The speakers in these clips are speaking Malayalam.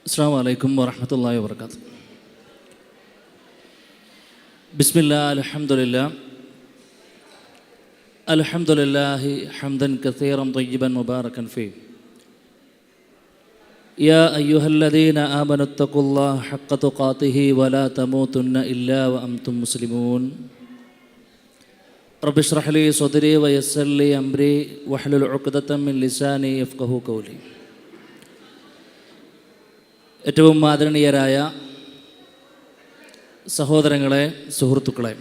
السلام عليكم ورحمة الله وبركاته. بسم الله الحمد لله. الحمد لله حمدا كثيرا طيبا مباركا فيه. يا أيها الذين آمنوا اتقوا الله حق تقاته ولا تموتن إلا وأنتم مسلمون. رب اشرح لي صدري ويسر لي أمري واحلل عقدة من لساني يفقه قولي. ഏറ്റവും ആദരണീയരായ സഹോദരങ്ങളെ സുഹൃത്തുക്കളെ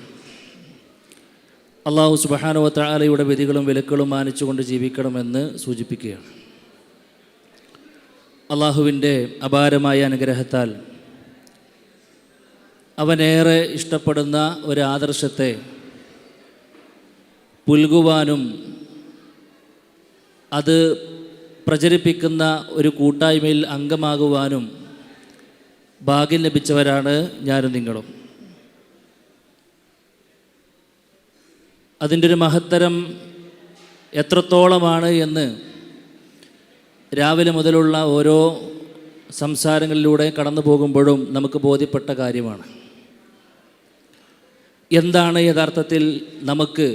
അള്ളാഹു സുബഹാനുവത്താലയുടെ വിധികളും വിലക്കുകളും മാനിച്ചുകൊണ്ട് ജീവിക്കണമെന്ന് സൂചിപ്പിക്കുകയാണ്. അള്ളാഹുവിന്റെ അപാരമായ അനുഗ്രഹത്താൽ അവനേറെ ഇഷ്ടപ്പെടുന്ന ഒരു ആദർശത്തെ പുൽകുവാനും അത് പ്രചരിപ്പിക്കുന്ന ഒരു കൂട്ടായ്മയിൽ അംഗമാകുവാനും ഭാഗ്യം ലഭിച്ചവരാണ് ഞാനും നിങ്ങളും. അതിന്റെ ഒരു മഹത്തരം എത്രത്തോളമാണ് എന്ന് രാവിലെ മുതലുള്ള ഓരോ സംസാരങ്ങളിലൂടെ കടന്നു പോകുമ്പോഴും നമുക്ക് ബോധ്യപ്പെട്ട കാര്യമാണ്. എന്താണ് യഥാർത്ഥത്തിൽ നമുക്ക്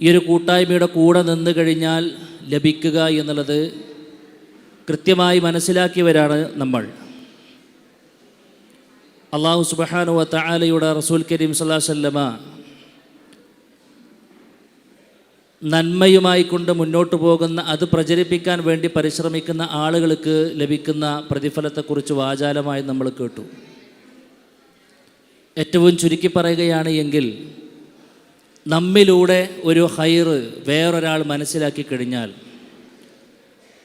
ഈ ഒരു കൂട്ടായ്മയുടെ കൂടെ നിന്ന് കഴിഞ്ഞാൽ ലഭിക്കുക എന്നുള്ളത് കൃത്യമായി മനസ്സിലാക്കിയവരാണ് നമ്മൾ. അള്ളാഹു സുബഹാനുവ തആലയുടെ റസൂൽ കരീം സല്ലാസല്ലമ നന്മയുമായി കൊണ്ട് മുന്നോട്ട് പോകുന്ന അത് പ്രചരിപ്പിക്കാൻ വേണ്ടി പരിശ്രമിക്കുന്ന ആളുകൾക്ക് ലഭിക്കുന്ന പ്രതിഫലത്തെക്കുറിച്ച് വാചാലമായി നമ്മൾ കേട്ടു. ഏറ്റവും ചുരുക്കി പറയുകയാണ് എങ്കിൽ നമ്മിലൂടെ ഒരു ഹൈറ് വേറൊരാൾ മനസ്സിലാക്കി കഴിഞ്ഞാൽ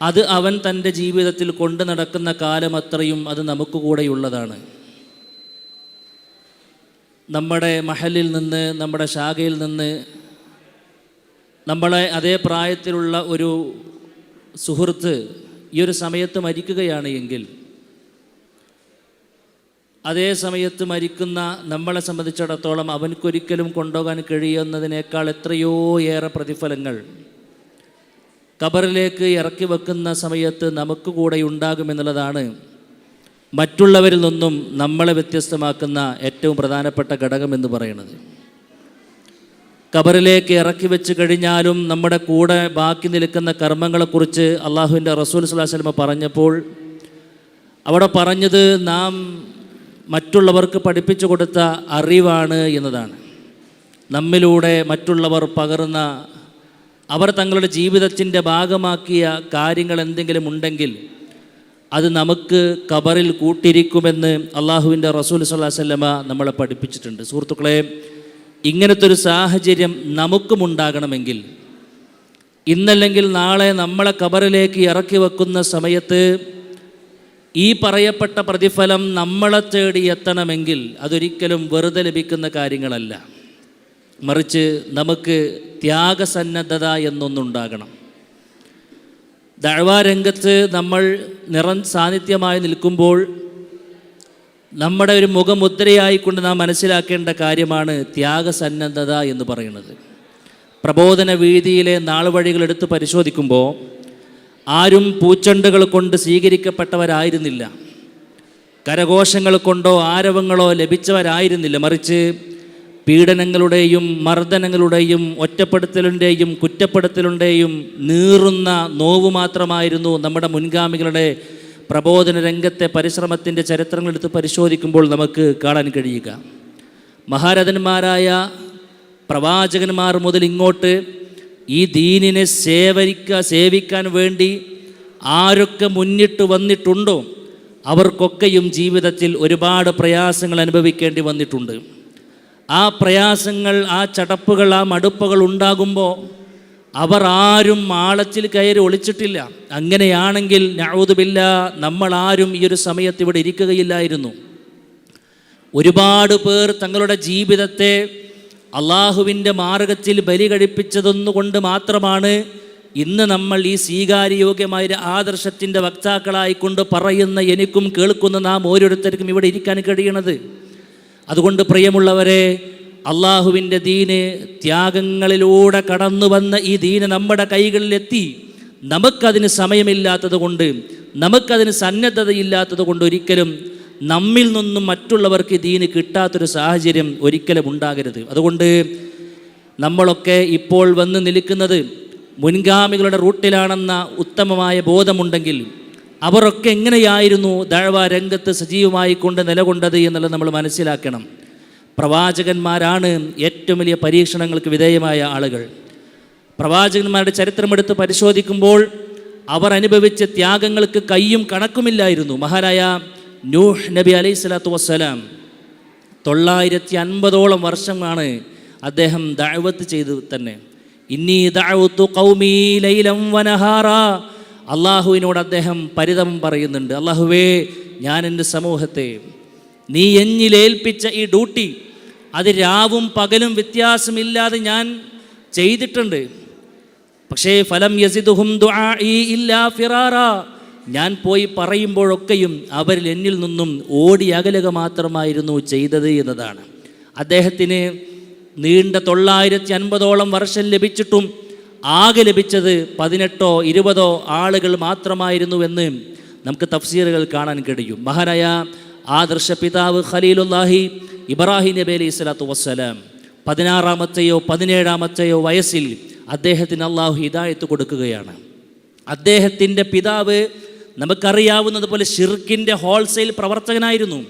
അത് അവൻ തന്റെ ജീവിതത്തിൽ കൊണ്ടു നടക്കുന്ന കാലം അത്രയും അത് നമുക്ക് കൂടെയുള്ളതാണ്. നമ്മുടെ മഹലിൽ നിന്ന് നമ്മുടെ ശാഖയിൽ നിന്ന് നമ്മളെ അതേ പ്രായത്തിലുള്ള ഒരു സുഹൃത്ത് ഈ ഒരു സമയത്ത് മരിക്കുകയാണ് എങ്കിൽ അതേ സമയത്ത് മരിക്കുന്ന നമ്മളെ സംബന്ധിച്ചിടത്തോളം അവനക്കൊരിക്കലും കൊണ്ടുപോകാൻ കഴിയുന്നതിനേക്കാൾ എത്രയോ ഏറെ പ്രതിഫലങ്ങൾ കബറിലേക്ക് ഇറക്കി വെക്കുന്ന സമയത്ത് നമുക്ക് കൂടെ ഉണ്ടാകുമെന്നുള്ളതാണ് മറ്റുള്ളവരിൽ നിന്നും നമ്മളെ വ്യത്യസ്തമാക്കുന്ന ഏറ്റവും പ്രധാനപ്പെട്ട ഘടകം എന്ന് പറയുന്നത്. കബറിലേക്ക് ഇറക്കി വെച്ച് കഴിഞ്ഞാലും നമ്മുടെ കൂടെ ബാക്കി നിൽക്കുന്ന കർമ്മങ്ങളെക്കുറിച്ച് അള്ളാഹുവിന്റെ റസൂൽ സ്വലാസ്ലമ പറഞ്ഞപ്പോൾ അവിടെ പറഞ്ഞത് നാം മറ്റുള്ളവർക്ക് പഠിപ്പിച്ചു കൊടുത്ത അറിവാണ് എന്നതാണ്. നമ്മിലൂടെ മറ്റുള്ളവർ പകർന്ന അവർ തങ്ങളുടെ ജീവിതത്തിന്റെ ഭാഗമാക്കിയ കാര്യങ്ങൾ എന്തെങ്കിലും ഉണ്ടെങ്കിൽ അത് നമുക്ക് കബറിൽ കൂട്ടിരിക്കുമെന്ന് അള്ളാഹുവിന്റെ റസൂൽ വല്ലമ നമ്മളെ പഠിപ്പിച്ചിട്ടുണ്ട്. സുഹൃത്തുക്കളെ ഇങ്ങനത്തെ ഒരു സാഹചര്യം നമുക്കും ഉണ്ടാകണമെങ്കിൽ ഇന്നല്ലെങ്കിൽ നാളെ നമ്മളെ കബറിലേക്ക് ഇറക്കി വെക്കുന്ന സമയത്ത് ഈ പറയപ്പെട്ട പ്രതിഫലം നമ്മളെ തേടി എത്തണമെങ്കിൽ അതൊരിക്കലും വെറുതെ ലഭിക്കുന്ന കാര്യങ്ങളല്ല. മറിച്ച് നമുക്ക് ത്യാഗസന്നദ്ധത എന്നൊന്നുണ്ടാകണം. ദഴവാരംഗത്ത് നമ്മൾ നിറം സാന്നിധ്യമായി നിൽക്കുമ്പോൾ നമ്മുടെ ഒരു മുഖമുദ്രയായിക്കൊണ്ട് നാം മനസ്സിലാക്കേണ്ട കാര്യമാണ് ത്യാഗസന്നദ്ധത എന്ന് പറയുന്നത്. പ്രബോധന വീതിയിലെ നാളുവഴികൾ എടുത്ത് പരിശോധിക്കുമ്പോൾ ആരും പൂച്ചണ്ടുകൾ കൊണ്ട് സ്വീകരിക്കപ്പെട്ടവരായിരുന്നില്ല. കരഘോഷങ്ങൾ കൊണ്ടോ ആരവങ്ങളോ ലഭിച്ചവരായിരുന്നില്ല. മറിച്ച് പീഡനങ്ങളുടെയും മർദ്ദനങ്ങളുടെയും ഒറ്റപ്പെടുത്തലിന്റെയും കുറ്റപ്പെടുത്തലിന്റെയും നീറുന്ന നോവ് മാത്രമായിരുന്നു നമ്മുടെ മുൻഗാമികളുടെ പ്രബോധന രംഗത്തെ പരിശ്രമത്തിന്റെ ചരിത്രങ്ങളെടുത്ത് പരിശോധിക്കുമ്പോൾ നമുക്ക് കാണാൻ കഴിയുക. മഹാരഥന്മാരായ പ്രവാചകന്മാർ മുതൽ ഇങ്ങോട്ട് ഈ ദീനിനെ സേവരിക്ക സേവിക്കാൻ വേണ്ടി ആരൊക്കെ മുന്നിട്ട് വന്നിട്ടുണ്ടോ അവർക്കൊക്കെയും ജീവിതത്തിൽ ഒരുപാട് പ്രയാസങ്ങൾ അനുഭവിക്കേണ്ടി വന്നിട്ടുണ്ട്. ആ പ്രയാസങ്ങൾ ആ ചടപ്പുകൾ ആ മടുപ്പുകൾ ഉണ്ടാകുമ്പോൾ അവർ ആരും ആളത്തിൽ കയറി ഒളിച്ചിട്ടില്ല. അങ്ങനെയാണെങ്കിൽ ഞാവുതുമില്ല നമ്മൾ ആരും ഈ ഒരു സമയത്ത് ഇവിടെ ഇരിക്കുകയില്ലായിരുന്നു. ഒരുപാട് പേർ തങ്ങളുടെ ജീവിതത്തെ അള്ളാഹുവിന്റെ മാർഗത്തിൽ ബലി കഴിപ്പിച്ചതൊന്നുകൊണ്ട് മാത്രമാണ് ഇന്ന് നമ്മൾ ഈ സ്വീകാര്യയോഗ്യമായ യോഗ്യമായ ആദർശത്തിന്റെ വക്താക്കളായിക്കൊണ്ട് പറയുന്ന എനിക്കും കേൾക്കുന്ന നാം ഓരോരുത്തർക്കും ഇവിടെ ഇരിക്കാൻ കഴിയണത്. അതുകൊണ്ട് പ്രിയമുള്ളവരെ അള്ളാഹുവിന്റെ ദീന് ത്യാഗങ്ങളിലൂടെ കടന്നു വന്ന ഈ ദീന് നമ്മുടെ കൈകളിലെത്തി. നമുക്കതിന് സമയമില്ലാത്തത് കൊണ്ട് നമുക്കതിന് സന്നദ്ധതയില്ലാത്തത് കൊണ്ട് ഒരിക്കലും നമ്മിൽ നിന്നും മറ്റുള്ളവർക്ക് ദീന് കിട്ടാത്തൊരു സാഹചര്യം ഒരിക്കലും ഉണ്ടാകരുത്. അതുകൊണ്ട് നമ്മളൊക്കെ ഇപ്പോൾ വന്ന് നിൽക്കുന്നത് മുൻഗാമികളുടെ റൂട്ടിലാണെന്ന ഉത്തമമായ ബോധമുണ്ടെങ്കിൽ അവരൊക്കെ എങ്ങനെയായിരുന്നു ദഴവ രംഗത്ത് സജീവമായി കൊണ്ട് നിലകൊണ്ടത് എന്നുള്ളത് നമ്മൾ മനസ്സിലാക്കണം. പ്രവാചകന്മാരാണ് ഏറ്റവും വലിയ പരീക്ഷണങ്ങൾക്ക് വിധേയമായ ആളുകൾ. പ്രവാചകന്മാരുടെ ചരിത്രമെടുത്ത് പരിശോധിക്കുമ്പോൾ അവർ അനുഭവിച്ച ത്യാഗങ്ങൾക്ക് കയ്യും കണക്കുമില്ലായിരുന്നു. മഹാനായ നൂഹ് നബി അലൈഹി സ്വലാത്തു വസ്സലാം തൊള്ളായിരത്തി അൻപതോളം വർഷമാണ് അദ്ദേഹം ദഅവത്ത് ചെയ്തു തന്നെ. ഇന്നീ ദഅവത്തു ഖൗമീ ലൈലം വനഹാറ അള്ളാഹുവിനോട് അദ്ദേഹം പരിതമം പറയുന്നുണ്ട് അള്ളാഹുവേ ഞാൻ എന്റെ സമൂഹത്തെ നീ എന്നിലേൽപ്പിച്ച ഈ ഡ്യൂട്ടി അത് രാവും പകലും വ്യത്യാസമില്ലാതെ ഞാൻ ചെയ്തിട്ടുണ്ട്. പക്ഷേ ഫലം യസിദുഹും ഇല്ലാ ഫിറാറ. ഞാൻ പോയി പറയുമ്പോഴൊക്കെയും അവരിൽ എന്നിൽ നിന്നും ഓടി അകലുക മാത്രമായിരുന്നു ചെയ്തത് എന്നതാണ്. അദ്ദേഹത്തിന് നീണ്ട തൊള്ളായിരത്തി അൻപതോളം വർഷം ലഭിച്ചിട്ടും ആകെ ലഭിച്ചത് പതിനെട്ടോ ഇരുപതോ ആളുകൾ മാത്രമായിരുന്നു എന്ന് നമുക്ക് തഫ്സീറുകൾ കാണാൻ കഴിയും. മഹാനായ ആദർശ പിതാവ് ഖലീലുല്ലാഹി ഇബ്രാഹിം നബി അലൈഹി സ്വലാത്തു വസ്സലാം പതിനാറാമത്തെയോ പതിനേഴാമത്തെയോ വയസ്സിൽ അദ്ദേഹത്തിന് അള്ളാഹു ഹിദായത്ത് കൊടുക്കുകയാണ്. അദ്ദേഹത്തിന്റെ പിതാവ് നമുക്കറിയാവുന്നതുപോലെ ഷിർക്കിന്റെ ഹോൾസെയിൽ പ്രവർത്തകനായിരുന്നു.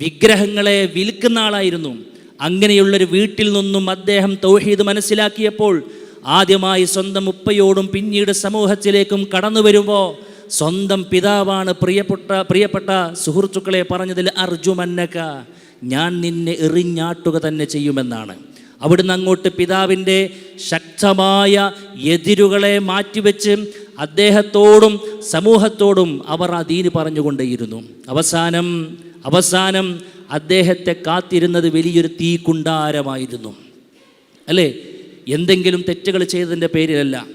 വിഗ്രഹങ്ങളെ വിൽക്കുന്ന ആളായിരുന്നു. അങ്ങനെയുള്ളൊരു വീട്ടിൽ നിന്നും അദ്ദേഹം തൗഹീദ് മനസ്സിലാക്കിയപ്പോൾ ആദ്യമായി സ്വന്തം ഉപ്പയോടും പിന്നീട് സമൂഹത്തിലേക്കും കടന്നു വരുമ്പോൾ സ്വന്തം പിതാവാണ് പ്രിയപ്പെട്ട പ്രിയപ്പെട്ട സുഹൃത്തുക്കളെ പറഞ്ഞതിൽ അർജുമന്നക ഞാൻ നിന്നെ എറിഞ്ഞാട്ടുക തന്നെ ചെയ്യുമെന്നാണ്. അവിടുന്ന് അങ്ങോട്ട് പിതാവിന്റെ ശക്തമായ എതിരുകളെ മാറ്റിവെച്ച് അദ്ദേഹത്തോടും സമൂഹത്തോടും അവർ ആ ദീന് പറഞ്ഞുകൊണ്ടേയിരുന്നു. അവസാനം അവസാനം അദ്ദേഹത്തെ കാത്തിരുന്നത് വലിയൊരു തീ കുണ്ടാരമായിരുന്നു അല്ലേ? എന്തെങ്കിലും തെറ്റുകൾ ചെയ്തതിന്റെ പേരിലല്ല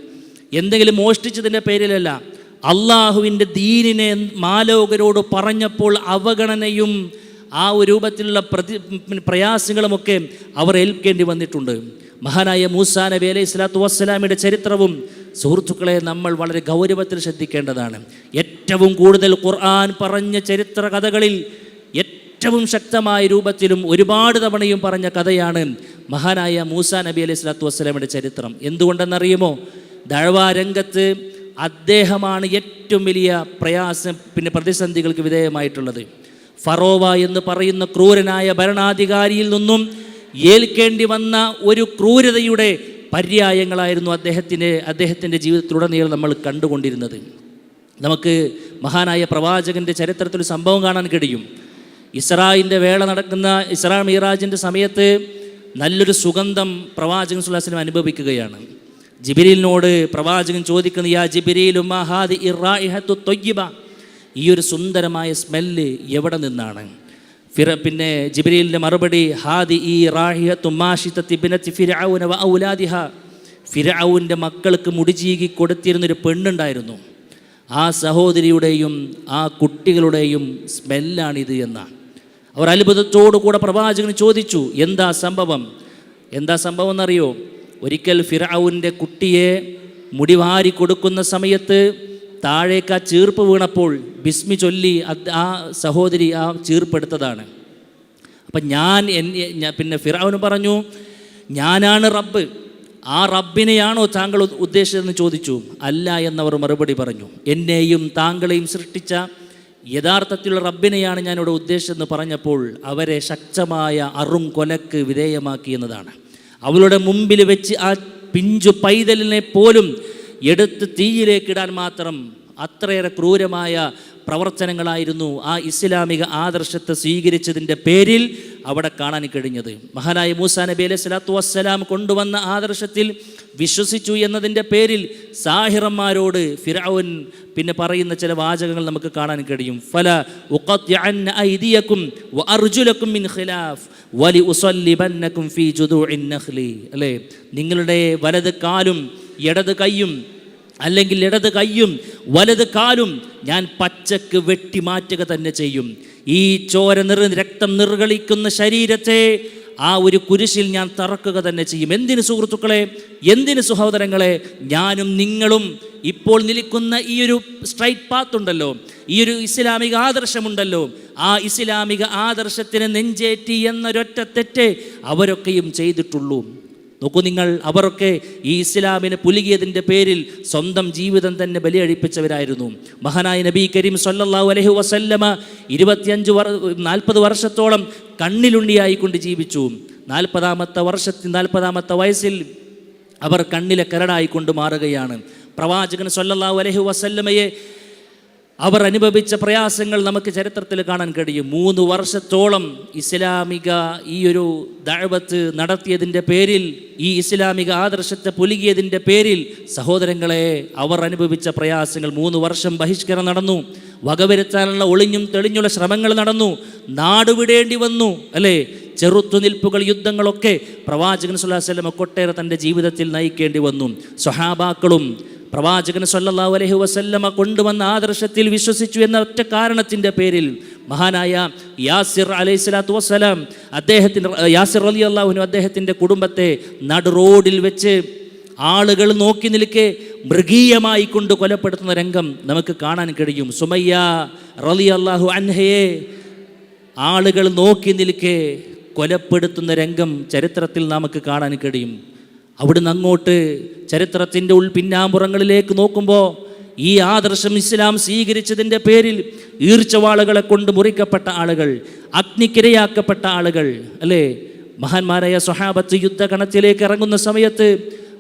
എന്തെങ്കിലും മോഷ്ടിച്ചതിന്റെ പേരിലല്ല അള്ളാഹുവിന്റെ ദീനിനെ മാലോകരോട് പറഞ്ഞപ്പോൾ അവഗണനയും ആ ഒരു രൂപത്തിലുള്ള പ്രതി പ്രയാസങ്ങളുമൊക്കെ അവർ ഏൽക്കേണ്ടി വന്നിട്ടുണ്ട്. മഹാനായ മൂസാ നബി അലൈഹി സ്വലാത്തു വസ്സലാമിയുടെ ചരിത്രവും സുഹൃത്തുക്കളെ നമ്മൾ വളരെ ഗൗരവത്തിൽ ശ്രദ്ധിക്കേണ്ടതാണ്. ഏറ്റവും കൂടുതൽ ഖുർആൻ പറഞ്ഞ ചരിത്ര കഥകളിൽ ശക്തമായ രൂപത്തിലും ഒരുപാട് തവണയും പറഞ്ഞ കഥയാണ് മഹാനായ മൂസ നബി അലൈഹി സ്വലാത്തു വസ്സലമിന്റെ ചരിത്രം. എന്തുകൊണ്ടെന്നറിയുമോ? ദഴവാരംഗത്ത് അദ്ദേഹമാണ് ഏറ്റവും വലിയ പ്രയാസം പിന്നെ പ്രതിസന്ധികൾക്ക് വിധേയമായിട്ടുള്ളത്. ഫറോവ എന്ന് പറയുന്ന ക്രൂരനായ ഭരണാധികാരിയിൽ നിന്നും ഏൽക്കേണ്ടി വന്ന ഒരു ക്രൂരതയുടെ പര്യായങ്ങളായിരുന്നു അദ്ദേഹത്തിന്റെ അദ്ദേഹത്തിന്റെ ജീവിതത്തിലുടനീളം നമ്മൾ കണ്ടുകൊണ്ടിരുന്നത്. നമുക്ക് മഹാനായ പ്രവാചകന്റെ ചരിത്രത്തിൽ സംഭവം കാണാൻ കഴിയും. ഇസ്രായിന്റെ വേള നടക്കുന്ന ഇസ്രാ മീറാജിന്റെ സമയത്ത് നല്ലൊരു സുഗന്ധം പ്രവാചകൻ സുല്ലാസ്ലം അനുഭവിക്കുകയാണ്. ജിബിരിലിനോട് പ്രവാചകൻ ചോദിക്കുന്ന യാ ജിബിരിലും ഈ ഒരു സുന്ദരമായ സ്മെല്ല് എവിടെ നിന്നാണ്? ഫിറ പിന്നെ ജിബിരിലിന്റെ മറുപടി ഹാദി ഈ റാഹിഹത്തുമാഷിത്തിബിനത്തി ഫിരൗന വ ഔലാദിഹ. ഫിരൗന്റെ മക്കൾക്ക് മുടിചീകി കൊടുത്തിരുന്നൊരു പെണ്ണുണ്ടായിരുന്നു. ആ സഹോദരിയുടെയും ആ കുട്ടികളുടെയും സ്മെല്ലാണിത് എന്നാണ്. അവർ അത്ഭുതത്തോടു കൂടെ പ്രവാചകൻ ചോദിച്ചു എന്താ സംഭവം? എന്താ സംഭവം എന്നറിയോ? ഒരിക്കൽ ഫിറാവുന്റെ കുട്ടിയെ മുടിവാരി കൊടുക്കുന്ന സമയത്ത് താഴേക്ക് ആ ചീർപ്പ് വീണപ്പോൾ ബിസ്മി ചൊല്ലി ആ സഹോദരി ആ ചീർപ്പെടുത്തതാണ്. അപ്പം ഞാൻ പിന്നെ ഫിറാവിന് പറഞ്ഞു ഞാനാണ് റബ്ബ്. ആ റബ്ബിനെയാണോ താങ്കൾ ഉദ്ദേശിച്ചതെന്ന് ചോദിച്ചു. അല്ല എന്നവർ മറുപടി പറഞ്ഞു. എന്നെയും താങ്കളെയും സൃഷ്ടിച്ച യഥാർത്ഥത്തിലുള്ള റബ്ബിനെയാണ് ഞാനിവിടെ ഇവിടെ ഉദ്ദേശിച്ചതെന്ന് പറഞ്ഞപ്പോൾ അവരെ ശക്തമായ അറും കൊലക്ക് വിധേയമാക്കി എന്നതാണ്. അവളുടെ മുമ്പിൽ വെച്ച് ആ പിഞ്ചു പൈതലിനെ പോലും എടുത്ത് തീയിലേക്കിടാൻ മാത്രം അത്രയേറെ ക്രൂരമായ പ്രവർത്തനങ്ങളായിരുന്നു ആ ഇസ്ലാമിക ആദർശത്തെ സ്വീകരിച്ചതിന്റെ പേരിൽ അവിടെ കാണാൻ കഴിഞ്ഞത്. മഹാനായ മൂസാ നബി അലൈഹി സ്വലാത്തു വസ്സലാം കൊണ്ടുവന്ന ആദർശത്തിൽ വിശ്വസിച്ചു എന്നതിന്റെ പേരിൽ സാഹിറന്മാരോട് ഫിറൌൻ പിന്നെ പറയുന്ന ചില വാചകങ്ങൾ നമുക്ക് കാണാൻ കഴിയും. ഫല ഉക്കും വലി ഫീ ജുദൂഇൻ നഖ്ലി. അല്ലേ? നിങ്ങളുടെ വലത് കാലും ഇടത് കൈയും അല്ലെങ്കിൽ ഇടത് കൈയും വലത് കാലും ഞാൻ പച്ചക്ക് വെട്ടിമാറ്റുക തന്നെ ചെയ്യും. ഈ ചോര നിർ രക്തം നിർഗളിക്കുന്ന ശരീരത്തെ ആ ഒരു കുരിശിൽ ഞാൻ തറക്കുക തന്നെ ചെയ്യും. എന്തിന് സുഹൃത്തുക്കളെ എന്തിന് സഹോദരങ്ങളെ ഞാനും നിങ്ങളും ഇപ്പോൾ നിൽക്കുന്ന ഈ ഒരു സ്ട്രൈറ്റ് പാത്ത് ഉണ്ടല്ലോ ഈ ഒരു ഇസ്ലാമിക ആദർശമുണ്ടല്ലോ ആ ഇസ്ലാമിക ആദർശത്തിന് നെഞ്ചേറ്റി എന്നൊരൊറ്റ തെറ്റ് അവരൊക്കെയും ചെയ്തിട്ടുള്ളൂ. നോക്കൂ നിങ്ങൾ അവരൊക്കെ ഈ ഇസ്ലാമിനെ പുലുകിയതിന്റെ പേരിൽ സ്വന്തം ജീവിതം തന്നെ ബലിയഴിപ്പിച്ചവരായിരുന്നു. മഹാനായ നബി കരീം സല്ലാഹു അലഹു വസല്ലമ ഇരുപത്തിയഞ്ച് വർ നാൽപ്പത് വർഷത്തോളം കണ്ണിലുണ്ണിയായിക്കൊണ്ട് ജീവിച്ചു. നാൽപ്പതാമത്തെ വർഷത്തിൽ നാൽപ്പതാമത്തെ വയസ്സിൽ അവർ കണ്ണിലെ കരടായിക്കൊണ്ട് മാറുകയാണ്. പ്രവാചകൻ സല്ലല്ലാഹു അലഹു വസല്ലമയെ അവർ അനുഭവിച്ച പ്രയാസങ്ങൾ നമുക്ക് ചരിത്രത്തിൽ കാണാൻ കഴിയും. മൂന്ന് വർഷത്തോളം ഇസ്ലാമിക ഈ ഒരു ദഴവത്ത് നടത്തിയതിന്റെ പേരിൽ ഈ ഇസ്ലാമിക ആദർശത്തെ പുലുകിയതിന്റെ പേരിൽ സഹോദരങ്ങളെ അവർ അനുഭവിച്ച പ്രയാസങ്ങൾ മൂന്ന് വർഷം ബഹിഷ്കരണം നടന്നു. വകവരുത്താനുള്ള ഒളിഞ്ഞും തെളിഞ്ഞുള്ള ശ്രമങ്ങൾ നടന്നു. നാടുവിടേണ്ടി വന്നു അല്ലേ? ചെറുത്തുനിൽപ്പുകൾ യുദ്ധങ്ങളൊക്കെ പ്രവാചകൻ സുല്ലാ വല്ലമ കൊട്ടേറെ തന്റെ ജീവിതത്തിൽ നയിക്കേണ്ടി വന്നു. സ്വഹാബാക്കളും പ്രവാചകൻ സല്ലല്ലാഹു അലൈഹി വസല്ലമ കൊണ്ടുവന്ന ആദർശത്തിൽ വിശ്വസിച്ചു എന്ന ഒറ്റ കാരണത്തിന്റെ പേരിൽ മഹാനായ യാസിർ അലൈഹി സ്വലാത്തു വസ്സലാം അദ്ദേഹത്തിന്റെ യാസിർ അലി അള്ളാഹുനു അദ്ദേഹത്തിന്റെ കുടുംബത്തെ നടു റോഡിൽ വെച്ച് ആളുകൾ നോക്കി നിൽക്കെ മൃഗീയമായി കൊണ്ട് കൊലപ്പെടുത്തുന്ന രംഗം നമുക്ക് കാണാൻ കഴിയും. സുമയ്യ റലി അള്ളാഹു അൻഹയെ ആളുകൾ നോക്കി നിൽക്കെ കൊലപ്പെടുത്തുന്ന രംഗം ചരിത്രത്തിൽ നമുക്ക് കാണാൻ കഴിയും. അവിടുന്ന് അങ്ങോട്ട് ചരിത്രത്തിന്റെ ഉൾപിന്നാമ്പുറങ്ങളിലേക്ക് നോക്കുമ്പോൾ ഈ ആദർശം ഇസ്ലാം സ്വീകരിച്ചതിന്റെ പേരിൽ ഈർച്ചവാളുകളെ കൊണ്ട് മുറിക്കപ്പെട്ട ആളുകൾ അഗ്നിക്കിരയാക്കപ്പെട്ട ആളുകൾ അല്ലേ? മഹാന്മാരായ സ്വഹാബത്ത് യുദ്ധകണത്തിലേക്ക് ഇറങ്ങുന്ന സമയത്ത്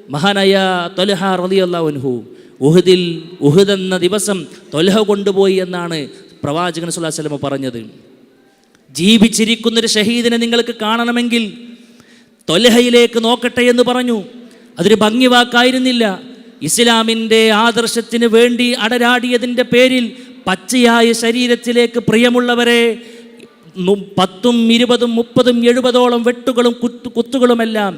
മഹാനായ തൊലഹ റലി അള്ളാഹുൻഹു ഉഹദിൽ ഉഹദ് എന്ന ദിവസം തൊലഹ കൊണ്ടുപോയി എന്നാണ് പ്രവാചകൻ സുല്ലാ സ്വലമ പറഞ്ഞത്. ജീവിച്ചിരിക്കുന്നൊരു ഷഹീദിനെ നിങ്ങൾക്ക് കാണണമെങ്കിൽ തൊലഹയിലേക്ക് നോക്കട്ടെ എന്ന് പറഞ്ഞു. അതൊരു ഭംഗിവാക്കായിരുന്നില്ല ഇസ്ലാമിന്റെ ആദർശത്തിന് വേണ്ടി അടരാടിയതിന്റെ പേരിൽ പച്ചയായ ശരീരത്തിലേക്ക് പ്രിയമുള്ളവരെ പത്തും ഇരുപതും മുപ്പതും എഴുപതോളം വെട്ടുകളും കുത്തു കുത്തുകളുമെല്ലാം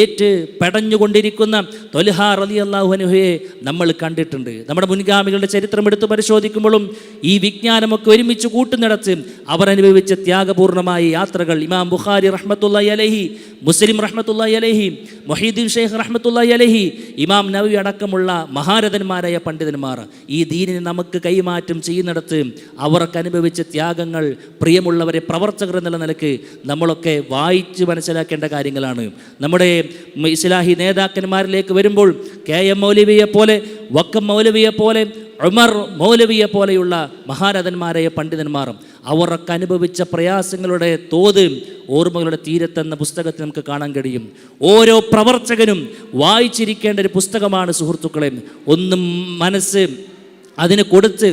ഏറ്റ് പെടഞ്ഞുകൊണ്ടിരിക്കുന്ന തൊലിഹ റലി അള്ളാഹുനുഹയെ നമ്മൾ കണ്ടിട്ടുണ്ട്. നമ്മുടെ മുൻഗാമികളുടെ ചരിത്രം എടുത്ത് പരിശോധിക്കുമ്പോഴും ഈ വിജ്ഞാനമൊക്കെ ഒരുമിച്ച് കൂട്ടുന്നിടത്ത് അവർ അനുഭവിച്ച ത്യാഗപൂർണമായ യാത്രകൾ ഇമാം ബുഖാരി റഹ്മത്തുള്ള അലഹി മുസ്ലിം റഹ്മത്തുള്ള അലഹി മൊഹീദ്ദീൻ ഷെയ്ഖ് റഹ്മത്തുള്ള അലഹി ഇമാം നവി അടക്കമുള്ള മഹാരഥന്മാരായ പണ്ഡിതന്മാർ ഈ ദീനിനെ നമുക്ക് കൈമാറ്റം ചെയ്യുന്നിടത്ത് അവർക്ക് അനുഭവിച്ച ത്യാഗങ്ങൾ പ്രിയമുള്ളവരെ പ്രവർത്തകർ എന്നുള്ള നിലയ്ക്ക് നമ്മളൊക്കെ വായിച്ച് മനസ്സിലാക്കേണ്ട കാര്യങ്ങളാണ്. നമ്മുടെ ഇസ്ലാഹി നേതാക്കന്മാരിലേക്ക് വരുമ്പോൾ കെ എം മൗലവിയെ പോലെ വക്കം മൗലവിയെ പോലെ ഉമർ മൗലവിയെ പോലെയുള്ള മഹാരഥന്മാരായ പണ്ഡിതന്മാരും അവരൊക്കെ അനുഭവിച്ച പ്രയാസങ്ങളുടെ തോത് ഓർമ്മകളുടെ തീരത്തെന്ന പുസ്തകത്തിൽ നമുക്ക് കാണാൻ കഴിയും. ഓരോ പ്രവർത്തകനും വായിച്ചിരിക്കേണ്ട ഒരു പുസ്തകമാണ് സുഹൃത്തുക്കളെ ഒന്നും മനസ്സ് അതിന് കൊടുത്ത്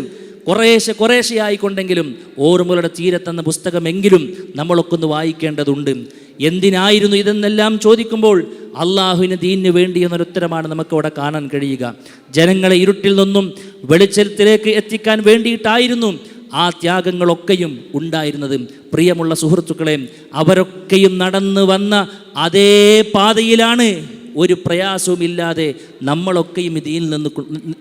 കുറേശ്ശെ കുറേശ്ശെ ആയിക്കൊണ്ടെങ്കിലും ഓർമ്മകളുടെ തീരത്തെന്ന പുസ്തകമെങ്കിലും നമ്മളൊക്കെ ഒന്ന് വായിക്കേണ്ടതുണ്ട്. എന്തിനായിരുന്നു ഇതെന്നെല്ലാം ചോദിക്കുമ്പോൾ അള്ളാഹുവിന് ദീനിന് വേണ്ടി എന്നൊരു ഉത്തരമാണ് നമുക്ക് അവിടെ കാണാൻ കഴിയുക. ജനങ്ങളെ ഇരുട്ടിൽ നിന്നും വെളിച്ചത്തിലേക്ക് എത്തിക്കാൻ വേണ്ടിയിട്ടായിരുന്നു ആ ത്യാഗങ്ങളൊക്കെയും ഉണ്ടായിരുന്നത്. പ്രിയമുള്ള സുഹൃത്തുക്കളെ അവരൊക്കെയും നടന്നു വന്ന അതേ പാതയിലാണ് ഒരു പ്രയാസവുമില്ലാതെ നമ്മളൊക്കെയും ദീനിൽ നിന്ന്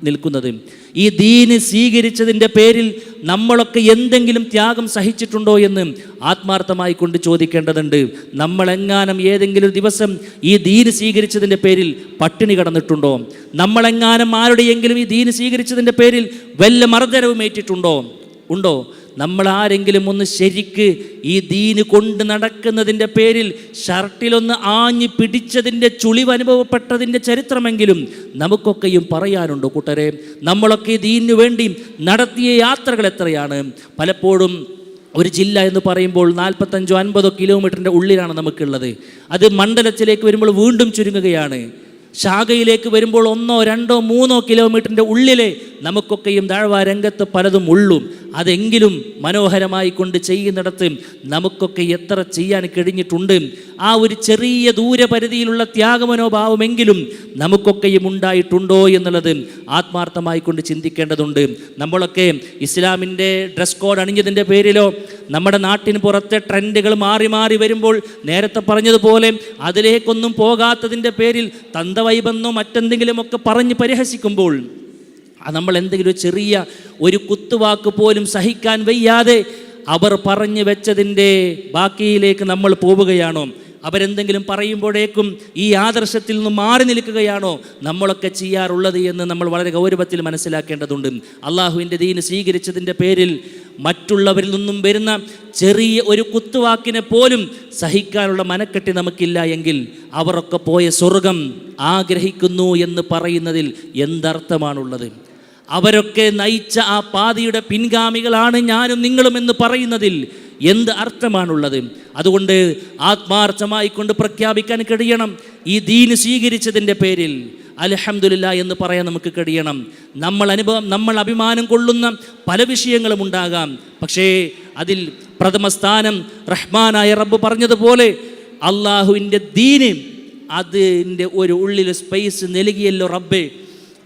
നിൽക്കുന്നത്. ഈ ദീന് സ്വീകരിച്ചതിന്റെ പേരിൽ നമ്മളൊക്കെ എന്തെങ്കിലും ത്യാഗം സഹിച്ചിട്ടുണ്ടോ എന്ന് ആത്മാർത്ഥമായി കൊണ്ട് ചോദിക്കേണ്ടതുണ്ട്. നമ്മളെങ്ങാനും ഏതെങ്കിലും ദിവസം ഈ ദീന് സ്വീകരിച്ചതിന്റെ പേരിൽ പട്ടിണി കടന്നിട്ടുണ്ടോ? നമ്മളെങ്ങാനും ആരുടെയെങ്കിലും ഈ ദീന് സ്വീകരിച്ചതിന്റെ പേരിൽ വല്ല മർദ്ദനവും ഏറ്റിട്ടുണ്ടോ? ഉണ്ടോ? നമ്മൾ ആരെങ്കിലും ഒന്ന് ശരിക്ക് ഈ ദീന് കൊണ്ട് നടക്കുന്നതിന്റെ പേരിൽ ഷർട്ടിലൊന്ന് ആഞ്ഞ് പിടിച്ചതിന്റെ ചുളിവ് അനുഭവപ്പെട്ടതിന്റെ ചരിത്രമെങ്കിലും നമുക്കൊക്കെയും പറയാനുണ്ട് കൂട്ടരെ. നമ്മളൊക്കെ ദീനു വേണ്ടി നടത്തിയ യാത്രകൾ എത്രയാണ്? പലപ്പോഴും ഒരു ജില്ല എന്ന് പറയുമ്പോൾ നാൽപ്പത്തഞ്ചോ അൻപതോ കിലോമീറ്ററിന്റെ ഉള്ളിലാണ് നമുക്കുള്ളത്. അത് മണ്ഡലത്തിലേക്ക് വരുമ്പോൾ വീണ്ടും ചുരുങ്ങുകയാണ്. ശാഖയിലേക്ക് വരുമ്പോൾ ഒന്നോ രണ്ടോ മൂന്നോ കിലോമീറ്ററിന്റെ ഉള്ളിലെ നമുക്കൊക്കെയും താഴ്വാ രംഗത്ത് പലതും ഉള്ളും. അതെങ്കിലും മനോഹരമായി കൊണ്ട് ചെയ്യുന്നിടത്ത് നമുക്കൊക്കെ എത്ര ചെയ്യാൻ കഴിഞ്ഞിട്ടുണ്ട്. ആ ഒരു ചെറിയ ദൂരപരിധിയിലുള്ള ത്യാഗമനോഭാവമെങ്കിലും നമുക്കൊക്കെയും ഉണ്ടായിട്ടുണ്ടോ എന്നുള്ളത് ആത്മാർത്ഥമായി കൊണ്ട് ചിന്തിക്കേണ്ടതുണ്ട്. നമ്മളൊക്കെ ഇസ്ലാമിന്റെ ഡ്രസ് കോഡ് അണിഞ്ഞതിന്റെ പേരിലോ നമ്മുടെ നാട്ടിന് പുറത്തെ ട്രെൻഡുകൾ മാറി മാറി വരുമ്പോൾ നേരത്തെ പറഞ്ഞതുപോലെ അതിലേക്കൊന്നും പോകാത്തതിന്റെ പേരിൽ തന്തവൈബെന്നോ മറ്റെന്തെങ്കിലുമൊക്കെ പറഞ്ഞ് പരിഹസിക്കുമ്പോൾ നമ്മൾ എന്തെങ്കിലും ചെറിയ ഒരു കുത്തുവാക്ക് പോലും സഹിക്കാൻ വയ്യാതെ അവർ പറഞ്ഞു വെച്ചതിന്റെ ബാക്കിയിലേക്ക് നമ്മൾ പോവുകയാണോ? അവരെന്തെങ്കിലും പറയുമ്പോഴേക്കും ഈ ആദർശത്തിൽ നിന്ന് മാറി നിൽക്കുകയാണോ നമ്മളൊക്കെ ചെയ്യാറുള്ളത് എന്ന് നമ്മൾ വളരെ ഗൗരവത്തിൽ മനസ്സിലാക്കേണ്ടതുണ്ട്. അള്ളാഹുവിന്റെ ദീന് സ്വീകരിച്ചതിന്റെ പേരിൽ മറ്റുള്ളവരിൽ നിന്നും വരുന്ന ചെറിയ ഒരു കുത്തുവാക്കിനെ പോലും സഹിക്കാനുള്ള മനക്കെട്ടി നമുക്കില്ല എങ്കിൽ അവരൊക്കെ പോയ സ്വർഗം ആഗ്രഹിക്കുന്നു എന്ന് പറയുന്നതിൽ എന്തർത്ഥമാണുള്ളത്? അവരൊക്കെ നയിച്ച ആ പാതിയുടെ പിൻഗാമികളാണ് ഞാനും നിങ്ങളും എന്ന് പറയുന്നതിൽ എന്ത് അർത്ഥമാണുള്ളത്? അതുകൊണ്ട് ആത്മാർത്ഥമായി കൊണ്ട് പ്രഖ്യാപിക്കാൻ കഴിയണം. ഈ ദീന് സ്വീകരിച്ചതിന്റെ പേരിൽ അലഹമുല്ല എന്ന് പറയാൻ നമുക്ക് കഴിയണം. നമ്മൾ അനുഭവം നമ്മൾ അഭിമാനം കൊള്ളുന്ന പല വിഷയങ്ങളും ഉണ്ടാകാം. പക്ഷേ അതിൽ പ്രഥമ സ്ഥാനം റഹ്മാനായ റബ്ബ് പറഞ്ഞതുപോലെ അള്ളാഹുവിന്റെ ദീന് അതിന്റെ ഒരു ഉള്ളിൽ സ്പേസ് നൽകിയല്ലോ റബ്ബേ.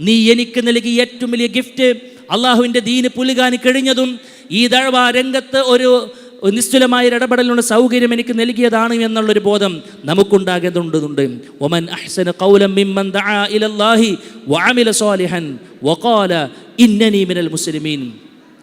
നീ എനിക്ക് നൽകിയ ഏറ്റവും വലിയ ഗിഫ്റ്റ് അള്ളാഹുവിന്റെ ദീന് പുലുകാൻ കഴിഞ്ഞതും ഈ ദഴവ രംഗത്ത് ഒരു നിശ്ചലമായ ഇടപെടലിനുള്ള സൗകര്യം എനിക്ക് നൽകിയതാണ് എന്നുള്ളൊരു ബോധം നമുക്കുണ്ടാകേണ്ടതുണ്ട്. ഒമൻ അഹ്സന കൗലം മിമ്മൻ വഅമില വഖാല ഇന്നനി മിനൽ മുസ്ലിമീൻ.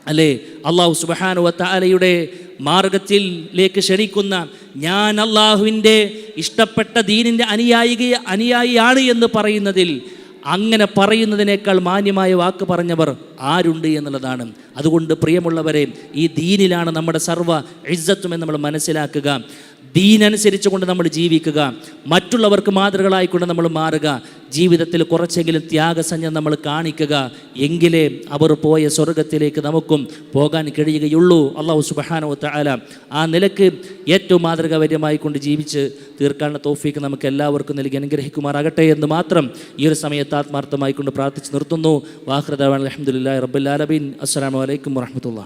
അല്ലേ? അള്ളാഹു വതആലയുടെ മാർഗത്തിലേക്ക് ക്ഷണിക്കുന്ന ഞാൻ അള്ളാഹുവിന്റെ ഇഷ്ടപ്പെട്ട ദീനിന്റെ അനുയായിക അനുയായിയാണ് എന്ന് പറയുന്നതിൽ അങ്ങനെ പറയുന്നതിനേക്കാൾ മാന്യമായ വാക്ക് പറഞ്ഞവർ ആരുണ്ട് എന്നുള്ളതാണ്. അതുകൊണ്ട് പ്രിയമുള്ളവരെ ഈ ദീനിലാണ് നമ്മുടെ സർവ ഇജ്ജത്തും എന്ന് നമ്മൾ മനസ്സിലാക്കുക. ദീനനുസരിച്ച് കൊണ്ട് നമ്മൾ ജീവിക്കുക. മറ്റുള്ളവർക്ക് മാതൃകളായിക്കൊണ്ട് നമ്മൾ മാറുക. ജീവിതത്തിൽ കുറച്ചെങ്കിലും ത്യാഗസഞ്ജം നമ്മൾ കാണിക്കുക. എങ്കിലേ അവർ പോയ സ്വർഗത്തിലേക്ക് നമുക്കും പോകാൻ കഴിയുകയുള്ളൂ. അള്ളാഹു സുബഹാനോ താല ആ നിലയ്ക്ക് ഏറ്റവും മാതൃകാപര്യമായിക്കൊണ്ട് കൊണ്ട് ജീവിച്ച് തീർക്കാനുള്ള തോഫീക്ക് നമുക്ക് എല്ലാവർക്കും നൽകി അനുഗ്രഹിക്കുമാറാകട്ടെ എന്ന് മാത്രം ഈ ഒരു സമയത്ത് ആത്മാർത്ഥമായി കൊണ്ട് പ്രാർത്ഥിച്ച് നിർത്തുന്നു. വാഹൃദാൻ അലഹമുല്ലാ റബ്ബുലാലബീൻ അസ്സാം വലൈക്കും വാഹമത്തുള്ള